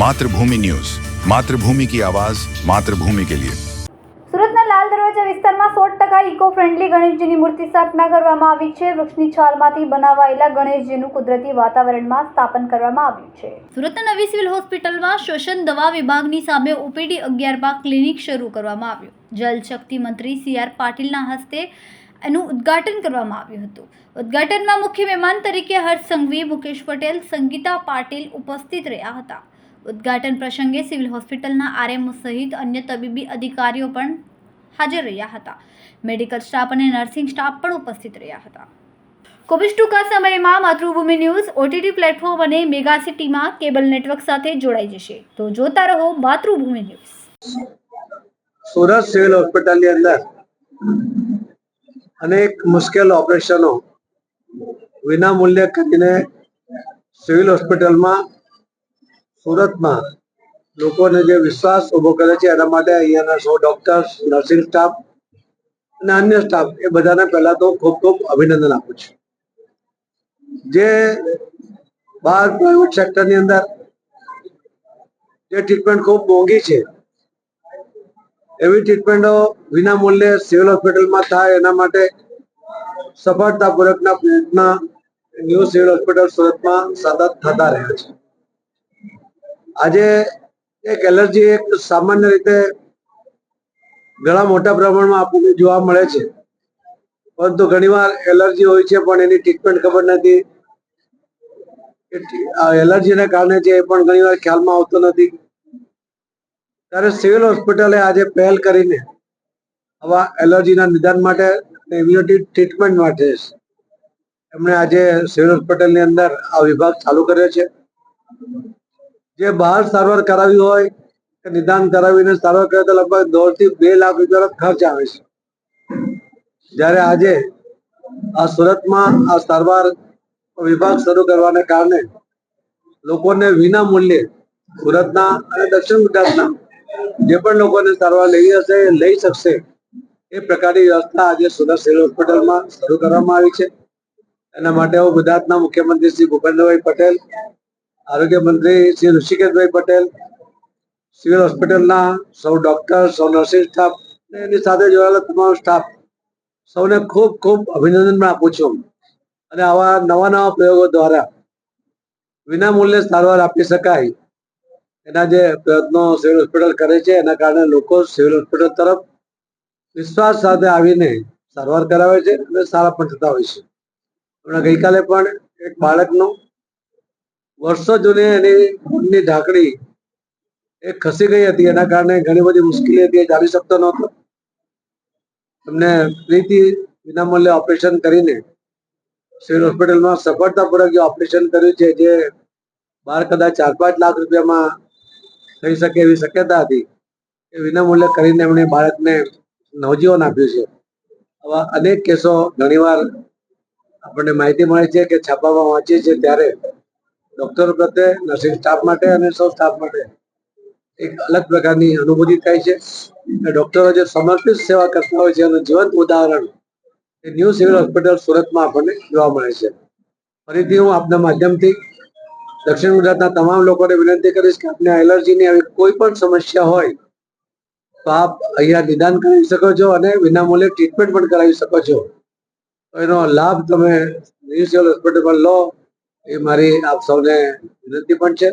Mathrubhumi news. Mathrubhumi કી આવાજ માતૃભૂમિ કે લિયે. સુરતના લાલ દરવાજા વિસ્તારમાં સો ટકા ઇકો ફ્રેન્ડલી ગણેશજીની મૂર્તિ સ્થાપના કરવામાં આવી છે. વૃક્ષની છાલમાંથી બનાવાયેલા ગણેશજીનું કુદરતી વાતાવરણમાં સ્થાપન કરવામાં આવ્યું છે. સુરતના નવી સિવિલ હોસ્પિટલમાં શોષણ દવા વિભાગની સામે ઓપીડી અગિયારમાં ક્લિનિક શરૂ કરવામાં આવ્યું. જલશક્તિ મંત્રી સી આર પાટીલના હસ્તે એનું ઉદ્ઘાટન કરવામાં આવ્યું હતું. ઉદ્ઘાટનમાં મુખ્ય મહેમાન તરીકે હર્ષ સંઘવી મુકેશ પટેલ સંગીતા પાટીલ ઉપસ્થિત રહ્યા હતા. ઉદ્ઘાટન પ્રસંગે સિવિલ હોસ્પિટલના આરએમઓ સહિત અન્ય તબીબી અધિકારીઓ પણ હાજર રહ્યા હતા. મેડિકલ સ્ટાફ અને નર્સિંગ સ્ટાફ પણ ઉપસ્થિત રહ્યા હતા. કોવિડ ટૂંકા સમયમાં માતૃભૂમિ ન્યૂઝ, ઓટીટી પ્લેટફોર્મ અને મેગા સિટીમાં કેબલ નેટવર્ક સાથે જોડાઈ જશે. તો જોતા રહો માતૃભૂમિ ન્યૂઝ. સુરત સિવિલ હોસ્પિટલની અંદર અનેક મુશ્કેલ ઓપરેશનો વિના મૂલ્યે કરીને સિવિલ હોસ્પિટલમાં સુરતમાં લોકોને જે વિશ્વાસ ઊભો કરે છે, એના માટે અહીંયાના સો ડોક્ટર્સ નર્સિંગ સ્ટાફ અને અન્ય સ્ટાફ એ બધાને પહેલા તો ખૂબ ખૂબ અભિનંદન આપું છું. જે બહાર પ્રાઇવેટ સેક્ટરની અંદર જે ટ્રીટમેન્ટ ખૂબ મોંઘી છે, એવી ટ્રીટમેન્ટો વિના મૂલ્યે સિવિલ હોસ્પિટલમાં થાય, એના માટે સફળતાપૂર્વકના પ્રયત્ન ન્યૂ સિવિલ હોસ્પિટલ સુરતમાં સતત થતા રહ્યા છે. આજે એક એલર્જી એક સામાન્ય રીતે ઘણા મોટા પ્રમાણમાં આપણને જોવા મળે છે. પરંતુ ઘણીવાર એલર્જી હોય છે, પણ એની ટ્રીટમેન્ટ ખબર નથી. એલર્જીને કારણે છે એ પણ ઘણીવાર ખ્યાલમાં આવતો નથી. ત્યારે સિવિલ હોસ્પિટલે આજે પહેલ કરીને આવા એલર્જીના નિદાન માટે ઇમ્યુનિટી ટ્રીટમેન્ટ માટે એમણે આજે સિવિલ હોસ્પિટલની અંદર આ વિભાગ ચાલુ કર્યો છે. જે બહાર સારવાર કરાવી હોય, કે નિદાન કરાવીને સારવાર કરે તો લગભગ દોઢથી બે લાખ રૂપિયાનો ખર્ચ આવે છે. જ્યારે આજે આ સુરતમાં આ સારવાર વિભાગ શરૂ કરવાને કારણે લોકોને વિના મૂલ્યે સુરતના અને દક્ષિણ ગુજરાતના જે પણ લોકોને સારવાર લેવી હશે એ લઈ શકશે, એ પ્રકારની વ્યવસ્થા આજે સુરત સિવિલ હોસ્પિટલમાં શરૂ કરવામાં આવી છે. એના માટે હું ગુજરાતના મુખ્યમંત્રી શ્રી ભૂપેન્દ્રભાઈ પટેલ આરોગ્ય મંત્રી શ્રી ઋષિકેશભાઈ પટેલ, સિવિલ હોસ્પિટલના સૌ ડોક્ટર, સૌ નર્સિંગ સ્ટાફ અને એની સાથે જોડાયેલા તમામ સ્ટાફ, સૌને ખૂબ ખૂબ અભિનંદન પણ આપું છું. અને આવા નવા નવા પ્રયોગો દ્વારા વિના મૂલ્યે સારવાર આપી શકાય એના જે પ્રયત્નો સિવિલ હોસ્પિટલ કરે છે, એના કારણે લોકો સિવિલ હોસ્પિટલ તરફ વિશ્વાસ સાથે આવીને સારવાર કરાવે છે અને સારા પણ થતા હોય છે. હમણાં ગઈકાલે પણ એક બાળકનું વર્ષો જૂની એની ખૂનની ઢાંકણી એ ખસી ગઈ હતી. એના કારણે ઘણી બધી મુશ્કેલી હતી, એ જાણી શકતો નહોતો. એમને પ્રીતિ વિનામૂલ્યે ઓપરેશન કરીને સિવિલ હોસ્પિટલમાં સફળતાપૂર્વક જે ઓપરેશન કર્યું છે, જે બહાર કદાચ ચાર પાંચ લાખ રૂપિયામાં થઈ શકે એવી શક્યતા હતી, એ વિનામૂલ્યે કરીને એમણે બાળકને નવજીવન આપ્યું છે. આવા અનેક કેસો ઘણીવાર આપણને માહિતી મળે છે કે છાપામાં વાંચીએ છીએ ત્યારે ડોક્ટરો પ્રત્યે, નર્સિંગ સ્ટાફ માટે અને સૌ સ્ટાફ માટે એક અલગ પ્રકારની અનુભૂતિ થાય છે. ડોક્ટરો જે સમર્પિત સેવા કરતા હોય છે, એનું જીવંત ઉદાહરણ એ ન્યૂ સિવિલ હોસ્પિટલ સુરતમાં આપણને જોવા મળે છે. ફરીથી હું આપના માધ્યમથી દક્ષિણ ગુજરાતના તમામ લોકોને વિનંતી કરીશ કે આપને એલર્જીની આવી કોઈ પણ સમસ્યા હોય, તો આપ અહીંયા નિદાન કરાવી શકો છો અને વિનામૂલ્યે ટ્રીટમેન્ટ પણ કરાવી શકો છો. એનો લાભ તમે ન્યૂ સિવિલ હોસ્પિટલમાં લો. એ મારી આપ સૌને વિનંતી પણ છે.